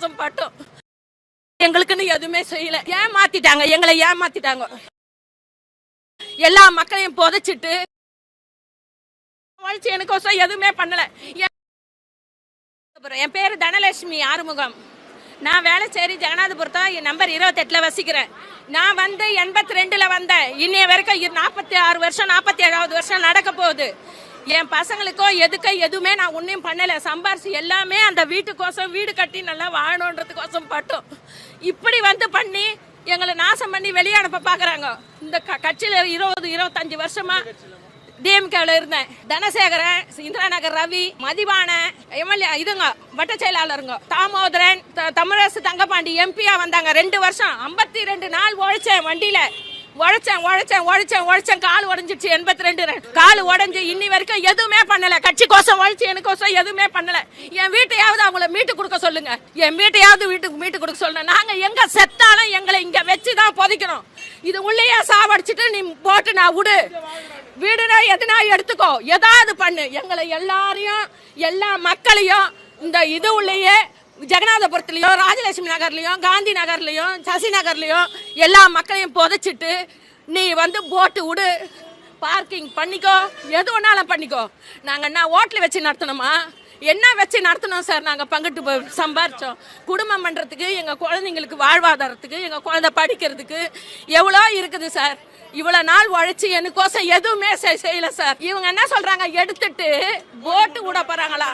கோசம் பட்டோம். எங்களுக்குன்னு எதுவுமே செய்யல. ஏமாத்திட்டாங்க. எங்களை ஏமாத்திட்டாங்க. எல்லா மக்களையும் புதைச்சிட்டு வலிச்சு எனக்கோசம் எதுவுமே பண்ணல. என் பேரு தனலட்சுமி ஆறுமுகம். நான் வேளச்சேரி ஜெகநாதபுரத்தான் என் நம்பர் இருபத்தெட்டில் வசிக்கிறேன். நான் வந்து எண்பத்தி ரெண்டில் வந்தேன். இன்னைய வரைக்கும் நாற்பத்தி ஆறு வருஷம் நாற்பத்தி ஏழாவது வருஷம் நடக்க போகுது. என் பசங்களுக்கோ எதுக்கோ எதுவுமே நான் ஒன்றையும் பண்ணலை. சம்பாரிச்சு எல்லாமே அந்த வீட்டுக்கோசம் வீடு கட்டி நல்லா வாழணுன்றதுக்கோசம் பட்டோம். இப்படி வந்து பண்ணி எங்களை நாசம் பண்ணி வெளியே அனுப்ப பார்க்குறாங்க இந்த க கட்சியில் இருபது இருபத்தஞ்சி வருஷமாக டிஎம்கேவில் இருந்தேன். தனசேகரன் இந்திரா நகர் ரவி மதிவான எம்எல்ஏ இதுங்க வட்ட செயலாளருங்க. தாமோதரன் த- தமிழரசு தங்கபாண்டி எம்பியா வந்தாங்க. ரெண்டு வருஷம். ஐம்பத்தி ரெண்டு நாள் உழைச்சேன் வண்டியில். உழைச்சேன் உழைச்சேன் உழைச்சேன் உழைச்சேன். கால் உடஞ்சிச்சு எண்பத்தி ரெண்டு கால் உடஞ்சி இன்னி வரைக்கும் எதுவுமே பண்ணல. கட்சி கோசம் எனக்கோசம் எதுவுமே பண்ணல. என் வீட்டையாவது அவங்கள மீட்டு கொடுக்க சொல்லுங்க. என் வீட்டையாவது வீட்டுக்கு மீட்டு கொடுக்க சொல்லுங்க. நாங்க எங்க செத்தாலும் எங்களை இங்க வச்சு தான் புதைக்கணும். இது உள்ளேயே சாவடிச்சிட்டு நீ போட்டு நான் விடு வீடுனா எதுனா எடுத்துக்கோ. ஏதாவது பண்ணு. எங்களை எல்லாரையும் எல்லா மக்களையும் இந்த இது உள்ளேயே ஜெகநாதபுரத்துலேயும் ராஜலட்சுமி நகர்லேயும் காந்தி நகர்லேயும் சசி நகர்லேயும் எல்லா மக்களையும் புதைச்சிட்டு நீ வந்து போட்டு விடு பார்க்கிங் பண்ணிக்கோ எது வேணாலும் பண்ணிக்கோ. நாங்கள் என்ன ஹோட்டல் வச்சு நடத்தணுமா? என்ன வச்சு நடத்தணும் சார் நாங்கள் பங்கிட்டு சம்பாரித்தோம் குடும்பம் பண்ணுறதுக்கு எங்கள் குழந்தைங்களுக்கு வாழ்வாதாரத்துக்கு எங்கள் குழந்தை படிக்கிறதுக்கு எவ்வளோ இருக்குது சார் இவ்வளோ நாள் உழைச்சி எனக்கோசம் எதுவுமே செய்- சார் இவங்க என்ன சொல்கிறாங்க எடுத்துட்டு போட்டு விட போகிறாங்களா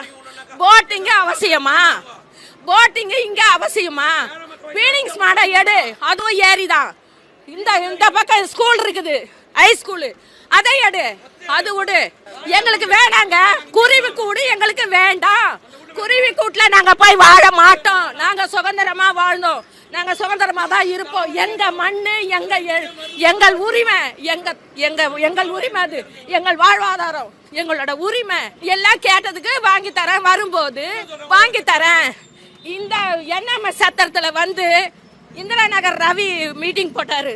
போட்டிங்க அவசியமா? போட்டிங் இங்க அவசியமா? ஃபீனிங்ஸ் மாட எடு. அதுவும் ஏரி தான் இந்த இந்த பக்கம் ஸ்கூல் இருக்குது. ஹை ஸ்கூலு அதை எடு. அது விடு. எங்களுக்கு வேணாங்க. குருவி கூடு எங்களுக்கு வேண்டாம். குருவி கூட்டுல நாங்க போய் வாழ மாட்டோம். நாங்க சுதந்திரமா வாழ்ந்தோம். நாங்க சுதந்திரமா தான் இருப்போம். எங்க மண்ணு எங்க எங்கள் உரிமை. எங்க எங்க எங்கள் உரிமை அது. எங்கள் வாழ்வாதாரம். எங்களோட உரிமை. எல்லாம் கேட்டதுக்கு வாங்கி தரேன். வரும்போது வாங்கி தரேன். இந்த என்எம்எஸ் சத்திரத்தில் வந்து இந்திரா நகர் ரவி மீட்டிங் போட்டார்.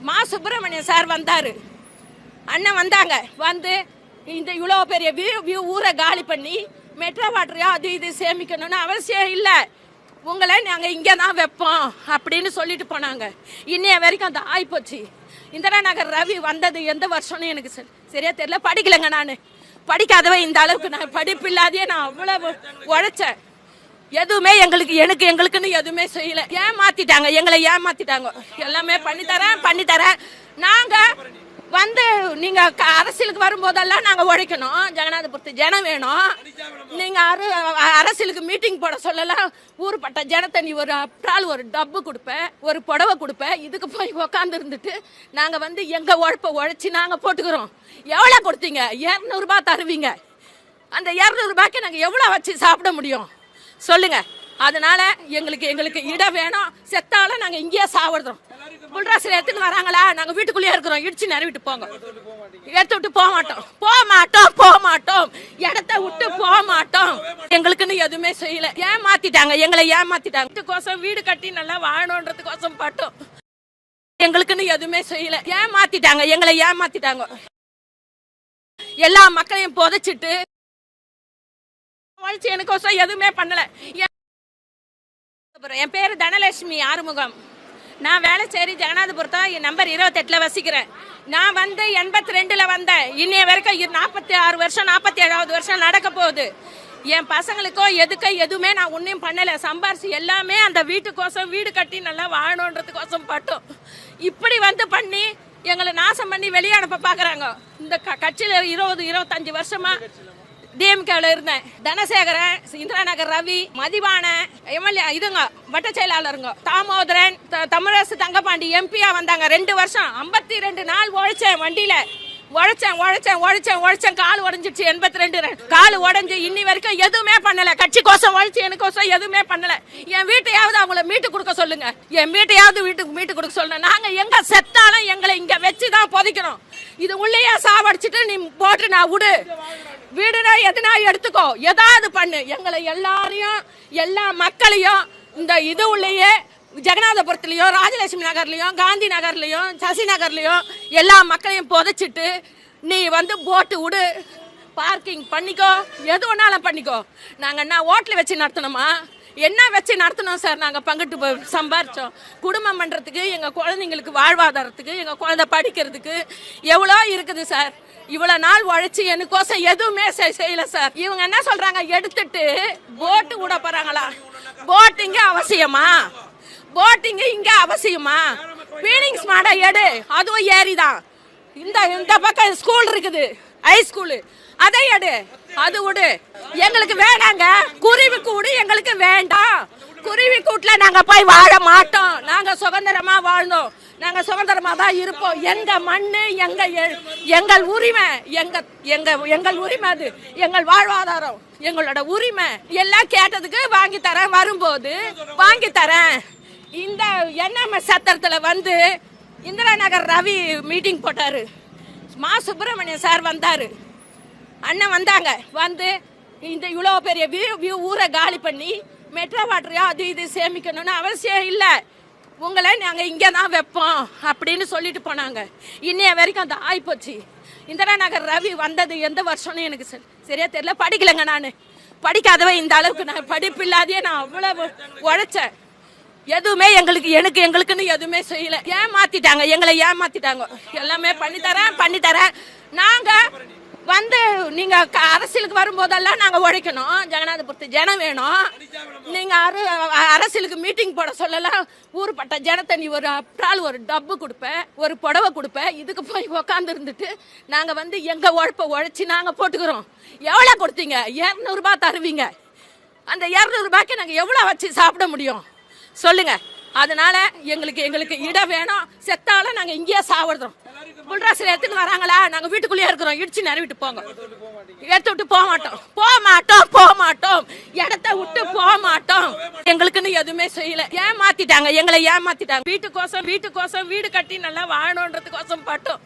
மா சுப்பிரமணியம் சார் வந்தார். அண்ணன் வந்தாங்க. வந்து இந்த இவ்வளோ பெரிய வியூ வியூ ஊரை காலி பண்ணி மெட்ரோ வாட்டரையோ அது இது சேமிக்கணும்னு அவசியம் இல்லை. உங்களை நாங்கள் இங்கே தான் வைப்போம் அப்படின்னு சொல்லிட்டு போனாங்க. இன்னைய வரைக்கும் அது ஆயிப்போச்சு இந்திரா நகர் ரவி வந்தது எந்த வருஷம்னு எனக்கு சரி- சரியாக தெரியல. படிக்கலைங்க நான். படிக்காதவன் இந்த அளவுக்கு நான் படிப்பு இல்லாதே நான் அவ்வளவு உழைச்சேன். எதுவுமே எங்களுக்கு எனக்கு எங்களுக்குன்னு எதுவுமே செய்யல. ஏமாத்திட்டாங்க எங்களை ஏமாத்திட்டாங்க. எல்லாமே பண்ணி தரேன் பண்ணி தரேன் நாங்க வந்து நீங்க க- அரசியலுக்கு வரும்போதெல்லாம் நாங்க உழைக்கணும் ஜெகநாதபுரத்து ஜனம் வேணும். நீங்க அரு- அரசியலுக்கு மீட்டிங் போட சொல்லலாம் ஊர் ஜனத்தை நீ ஒரு அப்டால் ஒரு டப்பு கொடுப்பேன் ஒரு புடவை கொடுப்பேன் இதுக்கு போய் உக்காந்து இருந்துட்டு நாங்க வந்து எங்க உழைப்ப உழைச்சி நாங்க போட்டுக்கிறோம். எவ்வளவு கொடுத்தீங்க? இரநூறுபா தருவீங்க. அந்த இரநூறுபாய்க்கு நாங்கள் எவ்வளோ வச்சு சாப்பிட முடியும்? சொல்லுங்க. அதனால எங்களுக்கு எங்களுக்கு இடம் வேணும். செத்தாலும் நாங்க இங்கேயே சாவடுறோம் புல்ராசில் எடுத்துன்னு வராங்களா? நாங்க வீட்டுக்குள்ளேயே இருக்கிறோம். இடிச்சு நிறவிட்டு போங்க. எடுத்து விட்டு போக மாட்டோம். போக மாட்டோம் போக மாட்டோம். இடத்த விட்டு போக மாட்டோம். எங்களுக்குன்னு எதுவுமே செய்யல. ஏமாத்திட்டாங்க. எங்களை ஏமாத்திட்டாங்க. இதுக்கோசம் வீடு கட்டி நல்லா வாழணுன்றதுக்கோசம் பட்டோம். எங்களுக்குன்னு எதுவுமே செய்யல. ஏமாத்திட்டாங்க. எங்களை ஏமாத்திட்டாங்க. எல்லா மக்களையும் புதைச்சிட்டு வலிச்சு எனக்கோசம் எதுவுமே பண்ணல. என் பேர் தனலட்சுமி ஆறுமுகம். நான் வேளச்சேரி ஜெகநாதபுரத்தான் என் நம்பர் இருபத்தெட்டில் வசிக்கிறேன். நான் வந்து எண்பத்தி ரெண்டில் வந்தேன். இன்னைய வரைக்கும் நாற்பத்தி ஆறு வருஷம் நாற்பத்தி ஏழாவது வருஷம் நடக்க போகுது. என் பசங்களுக்கோ எதுக்கோ எதுவுமே நான் ஒன்றையும் பண்ணலை. சம்பாரிச்சு எல்லாமே அந்த வீட்டுக்கோசம் வீடு கட்டி நல்லா வாழணுன்றதுக்கோசம் பட்டும். இப்படி வந்து பண்ணி எங்களை நாசம் பண்ணி வெளியே அனுப்ப பார்க்குறாங்க இந்த க கட்சியில் இருபது இருபத்தஞ்சி வருஷமாக டிஎம்கேல இருந்தேன். தனசேகரன் இந்திரா நகர் ரவி மதிவான எம்எல்ஏ இதுங்க வட்ட செயலாளருங்க. தாமோதரன் த- தமிழரசு தங்கபாண்டி எம்பியா வந்தாங்க. ரெண்டு வருஷம். ஐம்பத்தி ரெண்டு நாள் உழைச்சேன் வண்டியில. உழைச்சேன் உழைச்சேன் உழைச்சேன் உழைச்சேன். கால் உடஞ்சிச்சு எண்பத்தி ரெண்டு கால் உடஞ்சி இன்னி வரைக்கும் எதுவுமே பண்ணல. கட்சி கோசம் உழைச்சி எனக்கோசம் எதுவுமே பண்ணல. என் வீட்டையாவது அவங்கள மீட்டு கொடுக்க சொல்லுங்க. என் வீட்டையாவது வீட்டுக்கு மீட்டு கொடுக்க சொல்லுங்க. நாங்க எங்க செத்தாலும் எங்களை இங்க வச்சு தான் புதைக்கணும். இது உள்ளேயே சாவடிச்சிட்டு நீ போட்டு நான் விடு வீடுனா எதுனா எடுத்துக்கோ. ஏதாவது பண்ணு. எங்களை எல்லாரையும் எல்லா மக்களையும் இந்த இது உள்ளேயே ஜெகநாதபுரத்துலேயும் ராஜலட்சுமி நகர்லேயும் காந்தி நகர்லேயும் சசி நகர்லேயும் எல்லா மக்களையும் புதைச்சிட்டு நீ வந்து போட்டு விடு பார்க்கிங் பண்ணிக்கோ. எது வேணாலும் பண்ணிக்கோ. நாங்கள் என்ன ஓட்டலை வச்சு நடத்தணுமா? என்ன வச்சு நடத்தணும் சார்? நாங்கள் பங்கிட்டு சம்பாரித்தோம் குடும்பம் பண்ணுறதுக்கு எங்கள் குழந்தைங்களுக்கு வாழ்வாதாரத்துக்கு எங்கள் குழந்தை படிக்கிறதுக்கு எவ்வளோ இருக்குது சார்? இவ்வளோ நாள் உழைச்சி எனக்கோசம் எதுவுமே செய்- செய்யல சார். இவங்க என்ன சொல்கிறாங்க எடுத்துட்டு போட்டு விட போகிறாங்களா போட்டிங்க அவசியமா? போட்டிங்கு இங்கே அவசியமா? பீலிங்ஸ் மாட எடு. அதுவும் ஏரிதான். இந்த இந்த பக்கம் ஸ்கூல் இருக்குது. ஹை ஸ்கூலு அதை எடு. அது விடு எங்களுக்கு வேணாங்க. குருவி கூடு எங்களுக்கு வேண்டாம். குருவி கூட்டில் நாங்கள் போய் வாழ மாட்டோம். நாங்கள் சுதந்திரமாக வாழ்ந்தோம். நாங்கள் சுதந்திரமாக தான் இருப்போம். எங்கள் மண் எங்கள் எங்கள் உரிமை எங்கள் எங்கள் எங்கள் உரிமை அது. எங்கள் வாழ்வாதாரம் எங்களோட உரிமை. எல்லாம் கேட்டதுக்கு வாங்கி தரேன். வரும்போது வாங்கி தரேன். இந்த என்எம்எஸ் சத்திரத்தில் வந்து இந்திரா நகர் ரவி மீட்டிங் போட்டார். மா சுப்பிரமணியன் சார் வந்தார். அண்ணன் வந்தாங்க. வந்து இந்த இவ்வளோ பெரிய வியூ வியூ ஊரை காலி பண்ணி மெட்ரோ வாட்டரையோ அது இது சேமிக்கணும்னு அவசியம் இல்லை. உங்களை நாங்கள் இங்கே தான் வைப்போம் அப்படின்னு சொல்லிட்டு போனாங்க. இன்னைய வரைக்கும் அந்த ஆகிப்போச்சு இந்திரா நகர் ரவி வந்தது எந்த வருஷம்னு எனக்கு சரி- சரியா தெரியல. படிக்கலைங்க நான். படிக்காதவன் இந்த அளவுக்கு நான் படிப்பு இல்லாதையே நான் அவ்வளோ உழைச்சேன். எதுவுமே எங்களுக்கு எனக்கு எங்களுக்குன்னு எதுவுமே செய்யல. ஏமாத்திட்டாங்க எங்களை ஏமாத்திட்டாங்க. எல்லாமே பண்ணி தரேன் பண்ணி தரேன் நாங்க வந்து நீங்க க- அரசியலுக்கு வரும்போதெல்லாம் நாங்க உழைக்கணும். ஜெகநாதபுரத்து ஜனம் வேணும். நீங்க அரு அரசியலுக்கு மீட்டிங் போட சொல்லலாம். ஊர்பட்ட ஜனத்தை நீ ஒரு அப்ரால் ஒரு டப்பு கொடுப்பேன் ஒரு புடவை கொடுப்பேன் இதுக்கு போய் உக்காந்து இருந்துட்டு நாங்க வந்து எங்க உழைப்ப உழைச்சி நாங்க போட்டுக்கிறோம். எவ்வளவு கொடுத்தீங்க? இரநூறுபா தருவீங்க. அந்த இரநூறுபாய்க்கு நாங்க எவ்வளவு வச்சு சாப்பிட முடியும்? சொல்லுங்க. அதனால எங்களுக்கு எங்களுக்கு இடம் வேணும். செத்தாலும் நாங்கள் இங்கேயே சாவடுறோம் புல்ராசில் எடுத்துன்னு வராங்களா? நாங்கள் வீட்டுக்குள்ளேயே இருக்கிறோம். இடிச்சு நிறவிட்டு போங்க. எடுத்து விட்டு போக மாட்டோம். போக மாட்டோம் போக மாட்டோம். இடத்த விட்டு போக மாட்டோம். எங்களுக்குன்னு எதுவுமே செய்யல. ஏமாத்திட்டாங்க. எங்களை ஏமாத்திட்டாங்க. வீட்டுக்கோசம் வீட்டுக்கோசம் வீடு கட்டி நல்லா வாழணுன்றதுக்கோசம் பட்டோம்.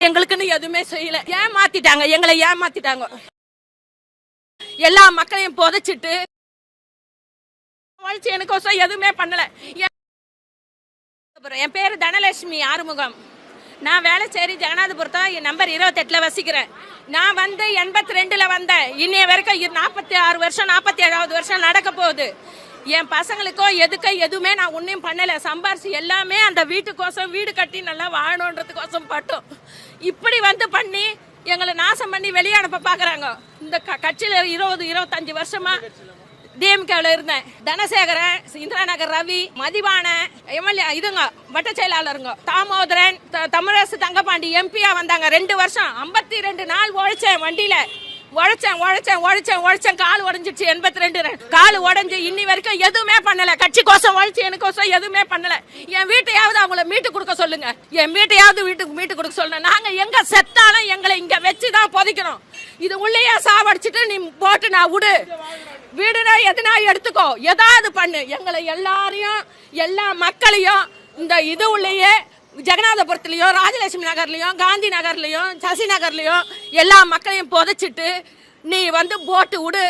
எங்களுக்குன்னு எதுவுமே செய்யல. ஏமாத்திட்டாங்க. எங்களை ஏமாத்திட்டாங்க. எல்லா மக்களையும் புதைச்சிட்டு உழைச்சு எனக்கோசம் எதுவுமே பண்ணல. என் என் தனலட்சுமி ஆறுமுகம். நான் வேளச்சேரி ஜெகநாதபுரத்தம் என் நம்பர் இருபத்தெட்டில் வசிக்கிறேன். நான் வந்து எண்பத்தி ரெண்டில் வந்தேன். இன்னைய வரைக்கும் நாற்பத்தி ஆறு வருஷம் நாற்பத்தி ஏழாவது வருஷம் நடக்க போகுது. என் பசங்களுக்கோ எதுக்கோ எதுவுமே நான் ஒன்றும் பண்ணலை. சம்பாரிச்சு எல்லாமே அந்த வீட்டுக்கோசம் வீடு கட்டி நல்லா வாழணுன்றதுக்கோசம் பட்டும். இப்படி வந்து பண்ணி எங்களை நாசம் பண்ணி வெளியே அனுப்ப பார்க்குறாங்க இந்த க கட்சியில் இருபது இருபத்தஞ்சி வருஷமாக டிஎம்கேவில் இருந்தேன். தனசேகரன் இந்திரா நகர் ரவி மதிவான எம்எல்ஏ இதுங்க வட்ட செயலாளருங்க. தாமோதரன் த- தமிழரசு தங்கபாண்டி எம்பியா வந்தாங்க. ரெண்டு வருஷம். ஐம்பத்தி ரெண்டு நாள் உழைச்சேன் வண்டியில. உழைச்சேன் உழைச்சேன் உழைச்சேன் உழைச்சேன். கால் உடஞ்சிடுச்சு எண்பத்தி ரெண்டு கால் உடஞ்சி இன்னி வரைக்கும் எதுவுமே பண்ணல. கட்சி கோசம் எனக்கோசம் எதுவுமே பண்ணல. என் வீட்டையாவது அவங்கள மீட்டு கொடுக்க சொல்லுங்க. என் வீட்டையாவது வீட்டுக்கு மீட்டு கொடுக்க சொல்லுங்க. நாங்க எங்க செத்தாலும் எங்களை இங்க வச்சு தான் புதைக்கணும். இது உள்ளேயே சாவடிச்சிட்டு நீ போட்டு நான் விடு வீடுனா எதுனா எடுத்துக்கோ. ஏதாவது பண்ணு. எங்களை எல்லாரையும் எல்லா மக்களையும் இந்த இது உள்ளேயே ஜெகநாதபுரத்துலேயும் ராஜலட்சுமி நகர்லயும் காந்தி நகர்லையும் சசி நகர்லயும் எல்லா மக்களையும் புதைச்சிட்டு நீ வந்து போட்டு விடு.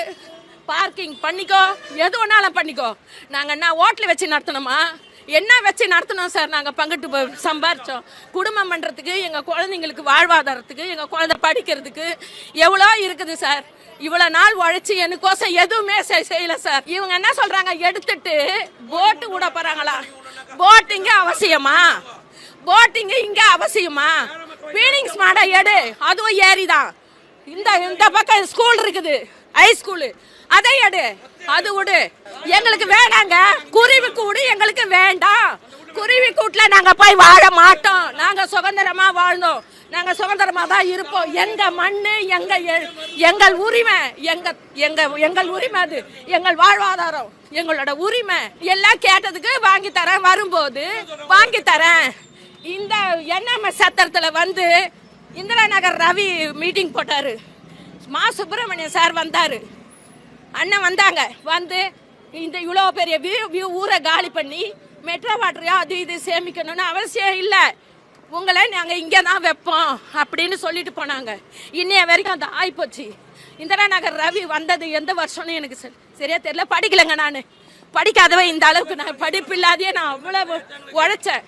பார்க்கிங் பண்ணிக்கோ. எது வேணாலும் பண்ணிக்கோ. நாங்கள் என்ன ஹோட்டல் வச்சு நடத்தணுமா? என்ன வச்சு நடத்தணும் சார்? நாங்கள் பங்கிட்டு சம்பாரித்தோம் குடும்பம் பண்ணுறதுக்கு எங்கள் குழந்தைங்களுக்கு வாழ்வாதாரத்துக்கு எங்கள் குழந்தை படிக்கிறதுக்கு எவ்வளோ இருக்குது சார்? இவ்வளோ நாள் உழைச்சி எனக்கோசம் எதுவுமே செய்- சார். இவங்க என்ன சொல்கிறாங்க எடுத்துட்டு போட்டு விட போகிறாங்களா போட்டிங்க அவசியமா? போட்டிங்க இங்கே அவசியமா? பீனிங்ஸ் மாட எடு. அதுவும் ஏரிதான். இந்த இந்த பக்கம் ஸ்கூல் இருக்குது. ஹை ஸ்கூலு அதை எடு. அது விடு எங்களுக்கு வேணாங்க. குருவி கூடு எங்களுக்கு வேண்டாம். குருவி கூட்டில் நாங்கள் போய் வாழ மாட்டோம். நாங்கள் சுதந்திரமாக வாழ்ந்தோம் நாங்கள் சுதந்திரமாக தான் இருப்போம். எங்கள் மண்ணு எங்கள் எங்கள் உரிமை. எங்கள் எங்கள் எங்கள் உரிமை அது. எங்கள் வாழ்வாதாரம். எங்களோட உரிமை. எல்லாம் கேட்டதுக்கு வாங்கி தரேன். வரும்போது வாங்கி தரேன். இந்த என்எம்எஸ் சத்திரத்தில் வந்து இந்திரா நகர் ரவி மீட்டிங் போட்டார். மா சுப்பிரமணியம் சார் வந்தார். அண்ணன் வந்தாங்க. வந்து இந்த இவ்வளோ பெரிய வியூ வியூ ஊரை காலி பண்ணி மெட்ரோ வாட்டரையோ அது இது சேமிக்கணும்னு அவசியம் இல்லை. உங்களை நாங்கள் இங்கே தான் வைப்போம் அப்படின்னு சொல்லிட்டு போனாங்க. இன்னைய வரைக்கும் அந்த ஆயிப்போச்சு. இந்திரா நகர் ரவி வந்தது எந்த வருஷம்னு எனக்கு சரி- சரியா தெரியல. படிக்கலைங்க நான். படிக்காதவன் இந்த அளவுக்கு நான் படிப்பு இல்லாதையே நான் அவ்வளவு உழைச்சேன்.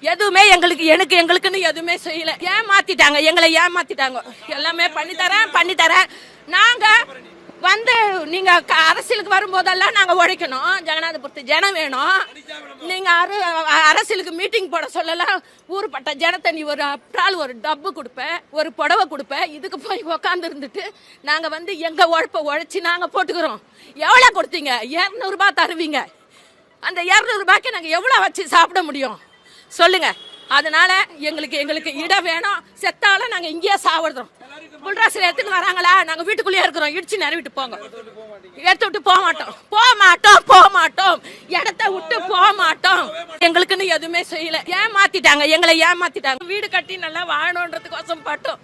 எதுவுமே எங்களுக்கு எனக்கு எங்களுக்குன்னு எதுவுமே செய்யல. ஏமாத்திட்டாங்க எங்களை ஏமாத்திட்டாங்க. எல்லாமே பண்ணி தரேன் பண்ணி தரேன் நாங்க வந்து நீங்க க- அரசியலுக்கு வரும்போதெல்லாம் நாங்க உழைக்கணும். ஜெகநாதபுரத்து ஜனம் வேணும். நீங்க அரு அரசியலுக்கு மீட்டிங் போட சொல்லலாம் ஊருப்பட்ட ஜனத்தை நீ ஒரு அப்டால் ஒரு டப்பு கொடுப்பேன் ஒரு புடவை கொடுப்பேன் இதுக்கு போய் உக்காந்து இருந்துட்டு நாங்க வந்து எங்க உழைப்ப உழைச்சி நாங்க போட்டுக்கிறோம். எவ்வளவு கொடுத்தீங்க? இரநூறுபா தருவீங்க. அந்த இரநூறுபாய்க்கு நாங்க எவ்வளவு வச்சு சாப்பிட முடியும்? சொல்லுங்க. அதனால எங்களுக்கு எங்களுக்கு இடம் வேணும். செத்தாலும் நாங்க இங்கேயே சாவடுறோம் புல்ராசில் எடுத்துன்னு வராங்களா? நாங்க வீட்டுக்குள்ளேயே இருக்கிறோம். இடிச்சு நிறவிட்டு போங்க. எடுத்து விட்டு போக மாட்டோம். போக மாட்டோம் போக மாட்டோம். இடத்த விட்டு போக மாட்டோம். எங்களுக்குன்னு எதுவுமே செய்யல. ஏமாத்திட்டாங்க. எங்களை ஏமாத்திட்டாங்க. வீடு கட்டி நல்லா வாழணுன்றதுக்கோசம் பட்டோம்.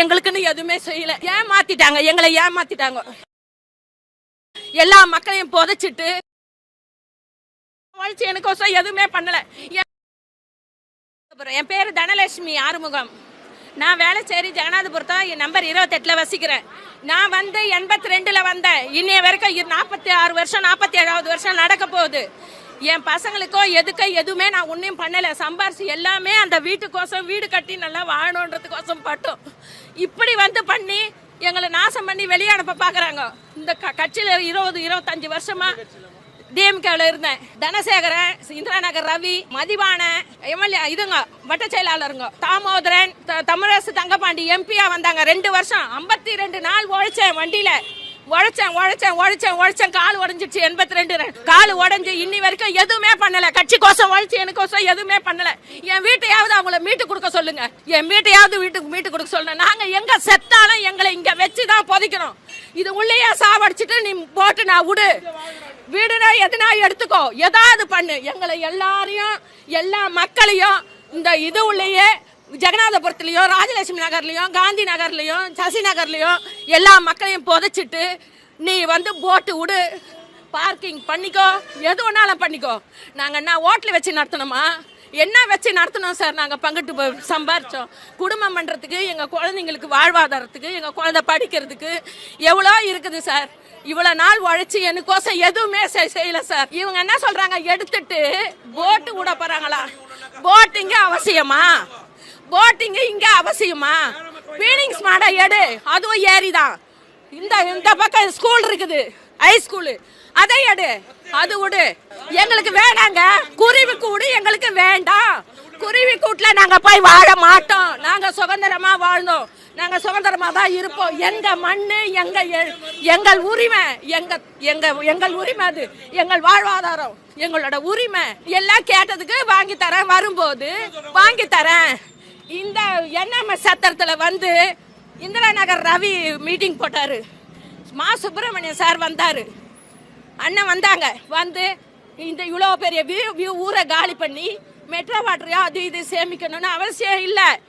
எங்களுக்குன்னு எதுவுமே செய்யல. ஏமாத்திட்டாங்க. எங்களை ஏமாத்திட்டாங்க. எல்லா மக்களையும் புதைச்சிட்டு வாழ்ச்சி எனக்கோசம் எதுவுமே பண்ணல. என் என் பேர் தனலட்சுமி ஆறுமுகம். நான் வேளச்சேரி ஜெகநாதபுரத்தம் என் நம்பர் இருபத்தெட்டில் வசிக்கிறேன். நான் வந்து எண்பத்தி ரெண்டில் வந்தேன். இன்னைய வரைக்கும் நாற்பத்தி ஆறு வருஷம் நாற்பத்தி ஏழாவது வருஷம் நடக்க போகுது. என் பசங்களுக்கோ எதுக்கோ எதுவுமே நான் ஒன்றையும் பண்ணலை. சம்பாரிச்சு எல்லாமே அந்த வீட்டுக்கோசம் வீடு கட்டி நல்லா வாழணுன்றதுக்கோசம் பட்டும். இப்படி வந்து பண்ணி எங்களை நாசம் பண்ணி வெளியே அனுப்ப பார்க்குறாங்க இந்த க கட்சியில் இருபது இருபத்தஞ்சு வருஷமாக டிஎம்கேல இருந்தேன். தனசேகரன் இந்திரா நகர் ரவி மதிவான எம்எல்ஏ இதுங்க வட்ட செயலாளருங்க. தாமோதரன் த- தமிழரசு தங்கபாண்டி எம்பியா வந்தாங்க. ரெண்டு வருஷம். ஐம்பத்தி ரெண்டு நாள் உழைச்சேன் வண்டியில. உழைச்சேன் உழைச்சேன் உழைச்சேன் உழைச்சேன். கால் உடஞ்சிச்சு எண்பத்தி ரெண்டு கால் உடஞ்சி இன்னி வரைக்கும் எதுவுமே பண்ணல. கட்சி கோசம் எனக்கோசம் எதுவுமே பண்ணல. என் வீட்டையாவது அவங்கள மீட்டு கொடுக்க சொல்லுங்க. என் வீட்டையாவது வீட்டுக்கு மீட்டு கொடுக்க சொல்லுங்க. நாங்க எங்க செத்தாலும் எங்களை இங்க வச்சு தான் புதைக்கணும். இது உள்ளேயே சாவடிச்சிட்டு நீ போட்டு நான் விடு வீடுனா எதுனா எடுத்துக்கோ. ஏதாவது பண்ணு. எங்களை எல்லாரையும் எல்லா மக்களையும் இந்த இது உள்ளேயே ஜெகநாதபுரத்துலேயும் ராஜலட்சுமி நகர்லேயும் காந்தி நகர்லேயும் சசி நகர்லேயும் எல்லா மக்களையும் புதைச்சிட்டு நீ வந்து போட்டு விடு. பார்க்கிங் பண்ணிக்கோ. எது வேணாலும் பண்ணிக்கோ. நாங்கள் என்ன ஹோட்டல் வச்சு நடத்தணுமா? என்ன வச்சு நடத்தணும் சார்? நாங்கள் பங்கிட்டு சம்பாரித்தோம் குடும்பம் பண்ணுறதுக்கு எங்கள் குழந்தைங்களுக்கு வாழ்வாதாரத்துக்கு எங்கள் குழந்தை படிக்கிறதுக்கு எவ்வளோ இருக்குது சார்? இவ்வளோ நாள் உழைச்சி எனக்கோசம் எதுவுமே செய்- சார். இவங்க என்ன சொல்கிறாங்க எடுத்துட்டு போட்டு விட போகிறாங்களா போட்டிங்க அவசியமா? போட்டிங்க இங்கே அவசியமா? ஃபீலிங்ஸ் மாட எடு. அதுவும் ஏரிதான். இந்த இந்த பக்கம் ஸ்கூல் இருக்குது. ஹை ஸ்கூலு அதை எடு. அது விடு எங்களுக்கு வேணாங்க. குருவி கூடு எங்களுக்கு வேண்டாம். குருவி கூட்டில் நாங்கள் போய் வாழ மாட்டோம். நாங்கள் சுதந்திரமாக வாழ்ந்தோம். நாங்கள் சுதந்திரமாக தான் இருப்போம். எங்கள் மண் எங்கள் எங்கள் உரிமை எங்கள் எங்கள் எங்கள் உரிமை அது. எங்கள் வாழ்வாதாரம் எங்களோட உரிமை. எல்லாம் கேட்டதுக்கு வாங்கி தரேன். வரும்போது வாங்கி தரேன். இந்த என்எம்எஸ் சத்திரத்தில் வந்து இந்திரா நகர் ரவி மீட்டிங் போட்டார். மா சுப்பிரமணியம் சார் வந்தார். அண்ணன் வந்தாங்க. வந்து இந்த இவ்வளோ பெரிய வியூ வியூ ஊரை காலி பண்ணி மெட்ரோ வாட்டரையோ அது இது சேமிக்கணும்னு அவசியம் இல்லை.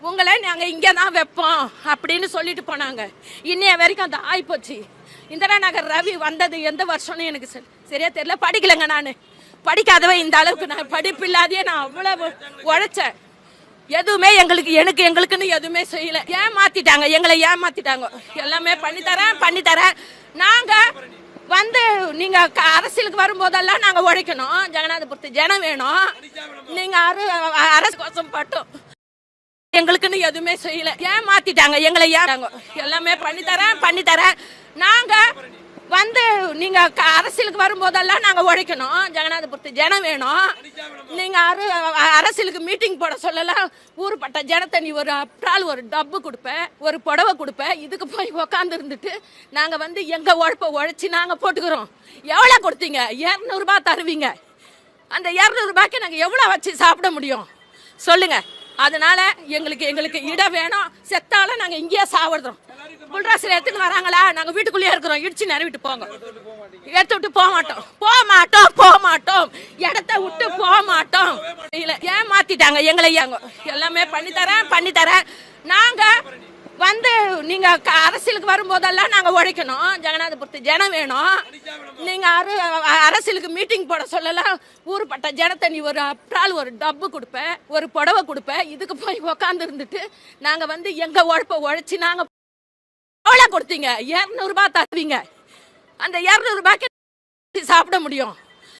உங்களை நாங்கள் இங்கே தான் வைப்போம் அப்படின்னு சொல்லிட்டு போனாங்க. இன்னைய வரைக்கும் அது ஆகிப்போச்சு இந்திரா நகர் ரவி வந்தது எந்த வருஷம்னு எனக்கு சரி- சரியா தெரியல. படிக்கலைங்க நான். படிக்காதவன் இந்த அளவுக்கு நான் படிப்பு இல்லாதையே நான் அவ்வளவு உழைச்சேன். எதுவுமே எங்களுக்கு எனக்கு எங்களுக்குன்னு எதுவுமே செய்யல. ஏமாத்திட்டாங்க எங்களை ஏமாத்திட்டாங்க. எல்லாமே பண்ணி தரேன் பண்ணி தரேன் நாங்க வந்து நீங்க க- அரசியலுக்கு வரும்போதெல்லாம் நாங்க உழைக்கணும். ஜெகநாதபுரத்து ஜனம் வேணும். நீங்க அரு அரசு கோசம் பட்டும். எங்களுக்குன்னு எதுவுமே செய்யல. ஏமாத்திட்டாங்க எங்களை ஏறாங்க எல்லாமே பண்ணி தரேன் பண்ணி தரேன் நாங்க வந்து நீங்க க- அரசியலுக்கு வரும்போதெல்லாம் நாங்க உழைக்கணும். ஜெகநாதபுரத்து ஜனம் வேணும். நீங்க அரு அரசியலுக்கு மீட்டிங் போட சொல்லலாம். ஊருப்பட்ட ஜனத்தை நீ ஒரு அப்டால் ஒரு டப்பு கொடுப்பேன் ஒரு புடவை கொடுப்பேன் இதுக்கு போய் உக்காந்து இருந்துட்டு நாங்க வந்து எங்க உழைப்ப உழைச்சி நாங்க போட்டுக்கிறோம். எவ்வளவு கொடுத்தீங்க? இரநூறுபா தருவீங்க. அந்த இரநூறுபாய்க்கு நாங்கள் எவ்வளோ வச்சு சாப்பிட முடியும்? சொல்லுங்க. அதனால எங்களுக்கு எங்களுக்கு இடம் வேணும். செத்தாலும் நாங்கள் இங்கேயே சாப்பிடுறோம் புல்ராசில் எடுத்துன்னு வராங்களா? நாங்கள் வீட்டுக்குள்ளேயே இருக்கிறோம். இடிச்சு நிறவிட்டு போங்க. எடுத்து விட்டு போக மாட்டோம். போக மாட்டோம் போக மாட்டோம். இடத்த விட்டு போக மாட்டோம். ஏன் மாத்திட்டாங்க எங்களை ஏங்க. எல்லாமே பண்ணி தரேன் பண்ணி தரேன் நாங்க வந்து நீங்க க- அரசியலுக்கு வரும்போதெல்லாம் நாங்க உழைக்கணும். ஜெகநாதபுரத்து ஜனம் வேணும். நீங்க அரு அரசியலுக்கு மீட்டிங் போட சொல்லலாம். ஊருப்பட்ட ஜனத்தை நீ ஒரு அப்டால் ஒரு டப்பு கொடுப்ப ஒரு புடவை கொடுப்ப. இதுக்கு போய் உக்காந்து இருந்துட்டு நாங்க வந்து எங்க உழைப்ப உழைச்சி நாங்க எவ்வளோ கொடுத்தீங்க? இரநூறுபா தருவீங்க. அந்த இரநூறுபாய்க்கு சாப்பிட முடியும்.